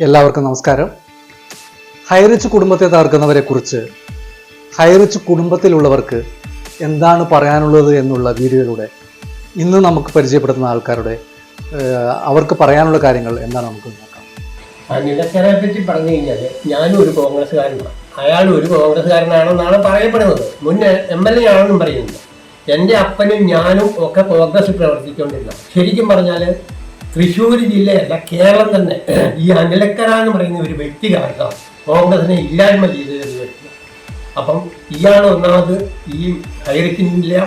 എല്ലാവർക്കും നമസ്കാരം. ഹൈറിച്ച് കുടുംബത്തെ തകർക്കുന്നവരെ കുറിച്ച് ഹൈറിച്ച് കുടുംബത്തിലുള്ളവർക്ക് എന്താണ് പറയാനുള്ളത് എന്നുള്ള വീഡിയോയിലൂടെ ഇന്ന് നമുക്ക് പരിചയപ്പെടുത്തുന്ന ആൾക്കാരുടെ അവർക്ക് പറയാനുള്ള കാര്യങ്ങൾ എന്താണ് നമുക്ക് നോക്കാം. പറ്റി പറഞ്ഞു കഴിഞ്ഞാൽ ഞാനും ഒരു കോൺഗ്രസ്സുകാരനാണ് അയാൾ ഒരു കോൺഗ്രസ്സുകാരനാണെന്നാണ് പറയപ്പെടുന്നത്. മുന്നേ എം എൽ എ ആണെന്നും പറയുന്നത് എന്റെ അപ്പനും ഞാനും ഒക്കെ കോൺഗ്രസ് പ്രവർത്തിച്ചുകൊണ്ടിരുന്ന. ശരിക്കും പറഞ്ഞാൽ തൃശ്ശൂർ ജില്ലയല്ല കേരളം തന്നെ. ഈ അനിലക്കര എന്ന് പറയുന്ന ഒരു വ്യക്തി കാരണം കോൺഗ്രസിനെ ഇല്ലായ്മ ചെയ്ത ഒരു വ്യക്തി. അപ്പം ഇയാൾ ഒന്നാമത് ഈ ഹൈറക്കിന്റെ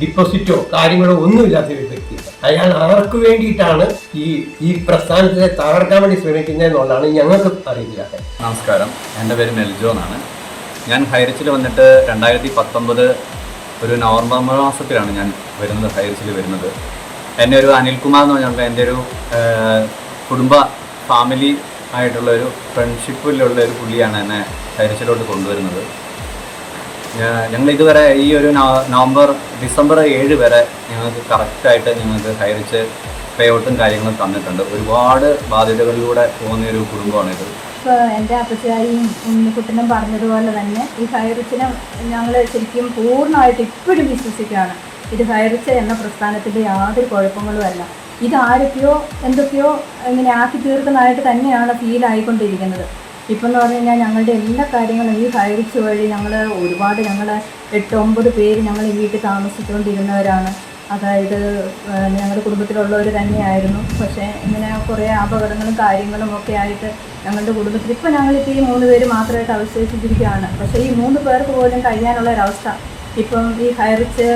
ഡിപ്പോസിറ്റോ കാര്യങ്ങളോ ഒന്നുമില്ലാത്ത ഒരു വ്യക്തിയാണ് അയാൾ അവർക്ക് വേണ്ടിയിട്ടാണ് ഈ ഈ പ്രസ്ഥാനത്തെ തകർക്കാൻ വേണ്ടി ശ്രമിക്കുന്നതെന്നുള്ളതാണ് ഞങ്ങൾക്ക് അറിയില്ല. നമസ്കാരം. എന്റെ പേര് മെൽജോ എന്നാണ്. ഞാൻ ഹൈറിച്ചിൽ വന്നിട്ട് രണ്ടായിരത്തി പത്തൊമ്പത് ഒരു നവംബർ മാസത്തിലാണ് ഞാൻ വരുന്നത് ഹൈറിച്ചിൽ വരുന്നത്. എന്നെ ഒരു അനിൽകുമാർ എന്ന് പറഞ്ഞാൽ എന്റെ ഒരു കുടുംബ ഫാമിലി ആയിട്ടുള്ള ഒരു ഫ്രണ്ട്ഷിപ്പിലുള്ള ഒരു പുള്ളിയാണ് എന്നെ ഹൈറിച്ചിലോട്ട് കൊണ്ടുവരുന്നത്. ഞങ്ങൾ ഇതുവരെ ഈ ഒരു നവംബർ ഡിസംബർ ഏഴ് വരെ ഞങ്ങൾക്ക് കറക്റ്റായിട്ട് ഞങ്ങൾക്ക് ഹൈറിച്ച് പേ ഔട്ടും കാര്യങ്ങളും തന്നിട്ടുണ്ട്. ഒരുപാട് ബാധ്യതകളിലൂടെ പോകുന്ന ഒരു കുടുംബമാണിത് ഇപ്പോൾ എന്റെ അപ്പച്ചാരിയും ഉണ്ണിക്കുട്ടനും പറഞ്ഞതുപോലെ തന്നെ ഈ ഹൈറിച്ചിനെ ഞങ്ങൾ ശരിക്കും പൂർണമായിട്ട് ഇപ്പോഴും വിശ്വസിക്കുകയാണ്. ഇത് ഹൈറിച്ച എന്ന പ്രസ്ഥാനത്തിന്റെ യാതൊരു കുഴപ്പങ്ങളുമല്ല ഇത് ആരൊക്കെയോ എന്തൊക്കെയോ ഇങ്ങനെ ആക്കി തീർക്കുന്നതായിട്ട് തന്നെയാണ് ഫീൽ ആയിക്കൊണ്ടിരിക്കുന്നത്. ഇപ്പം എന്ന് പറഞ്ഞു കഴിഞ്ഞാൽ ഞങ്ങളുടെ എല്ലാ കാര്യങ്ങളും ഈ ഹൈറിച്ച് വഴി ഞങ്ങൾ ഒരുപാട് ഞങ്ങൾ എട്ട് ഒമ്പത് പേര് ഞങ്ങൾ ഈ വീട്ടിൽ താമസിച്ചുകൊണ്ടിരുന്നവരാണ് അതായത് ഞങ്ങളുടെ കുടുംബത്തിലുള്ളവർ തന്നെയായിരുന്നു. പക്ഷേ ഇങ്ങനെ കുറേ അപകടങ്ങളും കാര്യങ്ങളും ഒക്കെ ആയിട്ട് ഞങ്ങളുടെ കുടുംബത്തിൽ ഇപ്പോൾ ഞങ്ങളിപ്പോൾ ഈ മൂന്ന് പേര് മാത്രമായിട്ട് അവശേഷിച്ചിരിക്കുകയാണ്. പക്ഷേ ഈ മൂന്ന് പേർക്ക് പോലും കഴിയാനുള്ള ഒരവസ്ഥ ഇപ്പം ഈ ഹൈറിച്ച്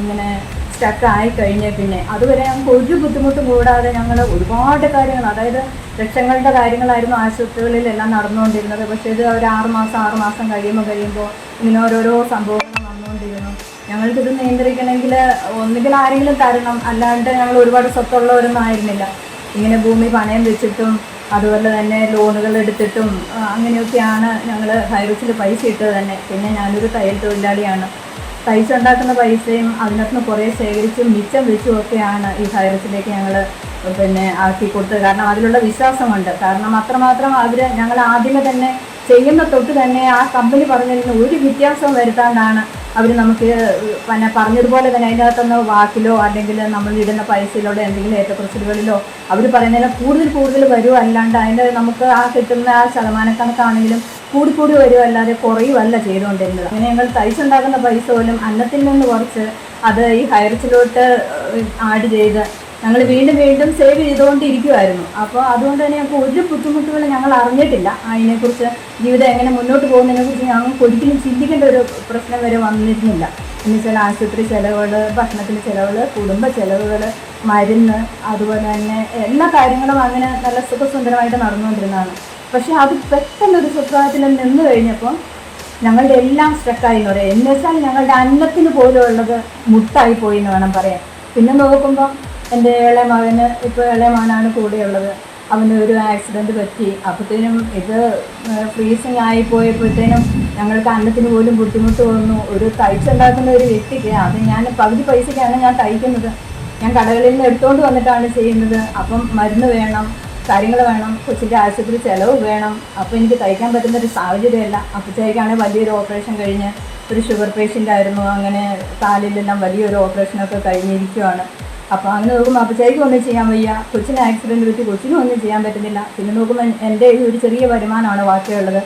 ഇങ്ങനെ സ്റ്റക്ക് ആയി കഴിഞ്ഞാൽ പിന്നെ അതുവരെ ഞങ്ങൾക്ക് ഒരു ബുദ്ധിമുട്ടും കൂടാതെ ഞങ്ങൾ ഒരുപാട് കാര്യങ്ങൾ അതായത് ലക്ഷങ്ങളുടെ കാര്യങ്ങളായിരുന്നു ആശുപത്രികളിലെല്ലാം നടന്നുകൊണ്ടിരുന്നത്. പക്ഷേ ഇത് ഒരു ആറ് മാസം ആറ് മാസം കഴിയുമ്പോൾ കഴിയുമ്പോൾ ഇങ്ങനെ ഓരോരോ സംഭവങ്ങൾ വന്നുകൊണ്ടിരുന്നു. ഞങ്ങൾക്കിത് നിയന്ത്രിക്കണമെങ്കിൽ ഒന്നുകിൽ ആരെങ്കിലും തരണം അല്ലാണ്ട് ഞങ്ങൾ ഒരുപാട് സ്വത്തുള്ളവരൊന്നും ആയിരുന്നില്ല. ഇങ്ങനെ ഭൂമി പണയം വെച്ചിട്ടും അതുപോലെ തന്നെ ലോണുകൾ എടുത്തിട്ടും അങ്ങനെയൊക്കെയാണ് ഞങ്ങൾ ഹൈറിച്ചിൽ പൈസ ഇട്ടത് തന്നെ. പിന്നെ ഞാനൊരു തയ്യൽ തൊഴിലാളിയാണ്. പൈസ ഉണ്ടാക്കുന്ന പൈസയും അതിനകത്ത് കുറേ ശേഖരിച്ചും മിച്ചം വെച്ചും ഒക്കെയാണ് ഈ ഹൈറിച്ചിലേക്ക് ഞങ്ങൾ പിന്നെ ആക്കി കൊടുത്തത്. കാരണം അതിലുള്ള വിശ്വാസമുണ്ട്. കാരണം അത്രമാത്രം അവർ ഞങ്ങൾ ആദ്യമേ തന്നെ ചെയ്യുന്ന തൊട്ട് തന്നെ ആ കമ്പനി പറഞ്ഞതിന് ഒരു വ്യത്യാസവും വരുത്താണ്ടാണ് അവർ നമുക്ക് പിന്നെ പറഞ്ഞതുപോലെ തന്നെ അതിനകത്തുനിന്ന് വാക്കിലോ അല്ലെങ്കിൽ നമ്മൾ ഇടുന്ന പൈസയിലോ എന്തെങ്കിലും ഏറ്റക്കുറച്ചിലുകളിലോ അവർ പറയുന്നതിന് കൂടുതൽ കൂടുതൽ വരും. അല്ലാണ്ട് അതിന്റെ നമുക്ക് ആ കിട്ടുന്ന ആ ശതമാനക്കണക്കാണെങ്കിലും കൂടി കൂടി വരുമോ അല്ലാതെ കുറയുമല്ല ചെയ്തുകൊണ്ടിരുന്നത്. അങ്ങനെ ഞങ്ങൾ തയ്ച്ചുണ്ടാക്കുന്ന പൈസ പോലും അന്നത്തിൽ നിന്ന് കുറച്ച് അത് ഈ ഹയർച്ചിലോട്ട് ആഡ് ചെയ്ത് ഞങ്ങൾ വീണ്ടും വീണ്ടും സേവ് ചെയ്തുകൊണ്ടിരിക്കുമായിരുന്നു അപ്പോൾ അതുകൊണ്ട് തന്നെ ഞങ്ങൾക്ക് ഒരു ബുദ്ധിമുട്ടുകൾ ഞങ്ങൾ അറിഞ്ഞിട്ടില്ല. അതിനെക്കുറിച്ച് ജീവിതം എങ്ങനെ മുന്നോട്ട് പോകുന്നതിനെക്കുറിച്ച് ഞങ്ങൾക്ക് ഒരിക്കലും ചിന്തിക്കേണ്ട ഒരു പ്രശ്നം വരെ വന്നിരുന്നില്ല. എന്ന് വെച്ചാൽ ആശുപത്രി ചിലവുകൾ ഭക്ഷണത്തിന്റെ ചിലവുകൾ കുടുംബ ചിലവുകൾ മരുന്ന് അതുപോലെ തന്നെ എല്ലാ കാര്യങ്ങളും അങ്ങനെ നല്ല സുഖസുന്ദരമായിട്ട് നടന്നുകൊണ്ടിരുന്നതാണ്. പക്ഷേ അത് പെട്ടെന്നൊരു സുപ്രഭാതത്തിൽ നിന്ന് കഴിഞ്ഞപ്പോൾ ഞങ്ങളുടെ എല്ലാം സ്ട്രക്കായി എന്ന് പറയാം. എന്ന് വെച്ചാൽ ഞങ്ങളുടെ അന്നത്തിന് പോലും ഉള്ളത് മുട്ടായി പോയി എന്ന് വേണം പറയാൻ. പിന്നെ നോക്കുമ്പോൾ എന്റെ ഇളയ മകന് ഇപ്പോൾ ഇളയ മകനാണ് കൂടെയുള്ളത്. അവന് ഒരു ആക്സിഡന്റ് പറ്റി. അപ്പോഴത്തേനും ഇത് ഫ്രീസിങ് ആയിപ്പോയപ്പോഴത്തേനും ഞങ്ങൾക്ക് അന്നത്തിന് പോലും ബുദ്ധിമുട്ട് വന്നു. ഒരു തയ്ച്ചുണ്ടാക്കുന്ന ഒരു വ്യക്തിക്ക് അത് ഞാൻ പകുതി പൈസയ്ക്കാണ് ഞാൻ തയ്ക്കുന്നത്. ഞാൻ കടകളിൽ നിന്ന് എടുത്തുകൊണ്ട് വന്നിട്ടാണ് ചെയ്യുന്നത്. അപ്പം മരുന്ന് വേണം കാര്യങ്ങൾ വേണം കൊച്ചിന്റെ ആശുപത്രി ചിലവ് വേണം. അപ്പോൾ എനിക്ക് തയ്ക്കാൻ പറ്റുന്ന ഒരു സാഹചര്യമല്ല. അപ്പോഴത്തേക്കാണെങ്കിൽ വലിയൊരു ഓപ്പറേഷൻ കഴിഞ്ഞ്. ഒരു ഷുഗർ പേഷ്യന്റ് ആയിരുന്നു. അങ്ങനെ കാലിലെല്ലാം വലിയൊരു ഓപ്പറേഷനൊക്കെ കഴിഞ്ഞിരിക്കുവാണ്. അപ്പോൾ അങ്ങനെ നോക്കുമ്പോൾ അപ്പോഴത്തേക്കും ഒന്നും ചെയ്യാൻ വയ്യ. കൊച്ചിന് ആക്സിഡന്റ് പറ്റി കൊച്ചിനും ഒന്നും ചെയ്യാൻ പറ്റുന്നില്ല. പിന്നെ നോക്കുമ്പോൾ എന്റെ ഒരു ചെറിയ വരുമാനമാണ് ബാക്കിയുള്ളത്.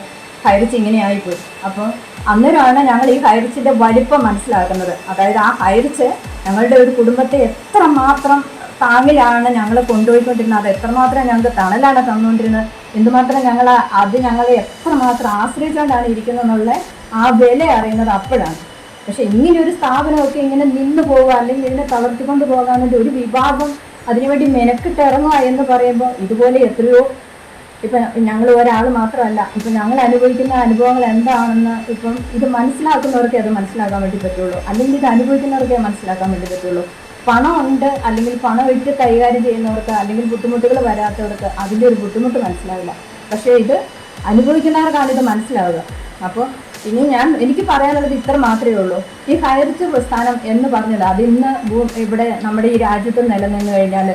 ഹൈറിച്ച് ഇങ്ങനെ ആയിപ്പോയി അപ്പോൾ അന്നേരമാണ് ഞങ്ങൾ ഈ ഹൈറിച്ചിന്റെ വലിപ്പം മനസ്സിലാക്കുന്നത്. അതായത് ആ ഹൈറിച്ച് ഞങ്ങളുടെ ഒരു കുടുംബത്തെ എത്രമാത്രം താങ്ങിലാണ് ഞങ്ങൾ കൊണ്ടുപോയിക്കൊണ്ടിരുന്നത്. അത് എത്രമാത്രം ഞങ്ങൾക്ക് തണലാണ് തന്നുകൊണ്ടിരുന്നത്. എന്തുമാത്രം ഞങ്ങൾ അത് ഞങ്ങളെ എത്രമാത്രം ആശ്രയിച്ചുകൊണ്ടാണ് ഇരിക്കുന്നതെന്നുള്ള ആ വില അറിയുന്നത് അപ്പോഴാണ്. പക്ഷെ ഇങ്ങനെ ഒരു സ്ഥാപനമൊക്കെ ഇങ്ങനെ നിന്നു പോവുക അല്ലെങ്കിൽ ഇതിനെ തളർത്തിക്കൊണ്ട് പോകാൻ വേണ്ടി ഒരു വിഭാഗം അതിനുവേണ്ടി മെനക്കിട്ട് ഇറങ്ങുക എന്ന് പറയുമ്പോൾ ഇതുപോലെ എത്രയോ ഇപ്പം ഞങ്ങൾ ഒരാൾ മാത്രമല്ല. ഇപ്പം ഞങ്ങൾ അനുഭവിക്കുന്ന അനുഭവങ്ങൾ എന്താണെന്ന് ഇപ്പം ഇത് മനസ്സിലാക്കുന്നവർക്കേ അത് മനസ്സിലാക്കാൻ വേണ്ടി പറ്റുള്ളൂ. അല്ലെങ്കിൽ ഇത് അനുഭവിക്കുന്നവർക്കേ മനസ്സിലാക്കാൻ വേണ്ടി പറ്റുള്ളൂ. പണം ഉണ്ട് അല്ലെങ്കിൽ പണം ഇട്ട് കൈകാര്യം ചെയ്യുന്നവർക്ക് അല്ലെങ്കിൽ ബുദ്ധിമുട്ടുകൾ വരാത്തവർക്ക് അതിന്റെ ഒരു ബുദ്ധിമുട്ട് മനസ്സിലാവില്ല. പക്ഷേ ഇത് അനുഭവിക്കുന്നവർക്കാണ് ഇത് മനസ്സിലാവുക. അപ്പോൾ ഇനി ഞാൻ എനിക്ക് പറയാനുള്ളത് ഇത്ര മാത്രമേ ഉള്ളൂ. ഈ ഹൈറിച്ച് പ്രസ്ഥാനം എന്ന് പറഞ്ഞത് അത് ഇന്ന് ഇവിടെ നമ്മുടെ ഈ രാജ്യത്ത് നിലനിന്ന് കഴിഞ്ഞാൽ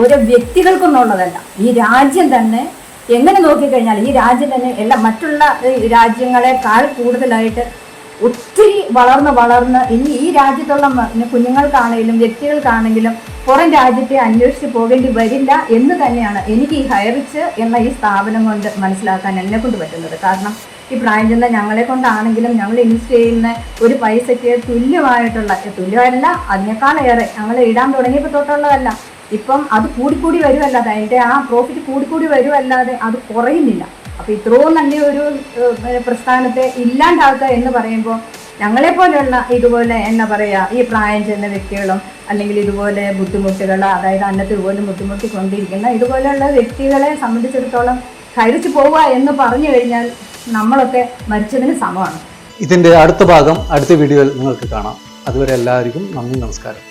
ഓരോ വ്യക്തികൾക്കൊന്നുള്ളതല്ല ഈ രാജ്യം തന്നെ എങ്ങനെ നോക്കിക്കഴിഞ്ഞാൽ ഈ രാജ്യം തന്നെ എല്ലാ മറ്റുള്ള രാജ്യങ്ങളെക്കാൾ കൂടുതലായിട്ട് ഒത്തിരി വളർന്ന് വളർന്ന് ഇനി ഈ രാജ്യത്തുള്ള കുഞ്ഞുങ്ങൾക്കാണെങ്കിലും വ്യക്തികൾക്കാണെങ്കിലും പുറം രാജ്യത്തെ അന്വേഷിച്ച് പോകേണ്ടി വരില്ല എന്ന് തന്നെയാണ് എനിക്ക് ഈ ഹയറിച്ച് എന്ന ഈ സ്ഥാപനം കൊണ്ട് മനസ്സിലാക്കാൻ എന്നെ കൊണ്ട് പറ്റുന്നത്. കാരണം ഈ പ്രായം ചെന്ന ഞങ്ങളെ കൊണ്ടാണെങ്കിലും ഞങ്ങൾ ഇൻവെസ്റ്റ് ചെയ്യുന്ന ഒരു പൈസയ്ക്ക് തുല്യമായിട്ടുള്ള തുല്യമല്ല അതിനേക്കാളേറെ ഞങ്ങൾ ഇടാൻ തുടങ്ങിയപ്പോൾ തൊട്ടുള്ളതല്ല. ഇപ്പം അത് കൂടിക്കൂടി വരുമല്ലാതെ അതിന്റെ ആ പ്രോഫിറ്റ് കൂടിക്കൂടി വരുമല്ലാതെ അത് കുറയുന്നില്ല. അപ്പോൾ ഇത്രയും നല്ല ഒരു പ്രസ്ഥാനത്തെ ഇല്ലാണ്ടാക്കുക എന്ന് പറയുമ്പോൾ ഞങ്ങളെപ്പോലെയുള്ള ഇതുപോലെ എന്താ പറയുക ഈ പ്രായം ചെന്ന വ്യക്തികളും അല്ലെങ്കിൽ ഇതുപോലെ ബുദ്ധിമുട്ടുകൾ അതായത് അന്നത്തിൽ പോലും ബുദ്ധിമുട്ടിക്കൊണ്ടിരിക്കുന്ന ഇതുപോലെയുള്ള വ്യക്തികളെ സംബന്ധിച്ചിടത്തോളം കഴിച്ചു പോവുക എന്ന് പറഞ്ഞു കഴിഞ്ഞാൽ നമ്മളൊക്കെ മരിച്ചതിന് സമമാണ്. ഇതിന്റെ അടുത്ത ഭാഗം അടുത്ത വീഡിയോയിൽ നിങ്ങൾക്ക് കാണാം. അതുവരെ എല്ലാവർക്കും നന്ദി നമസ്കാരം.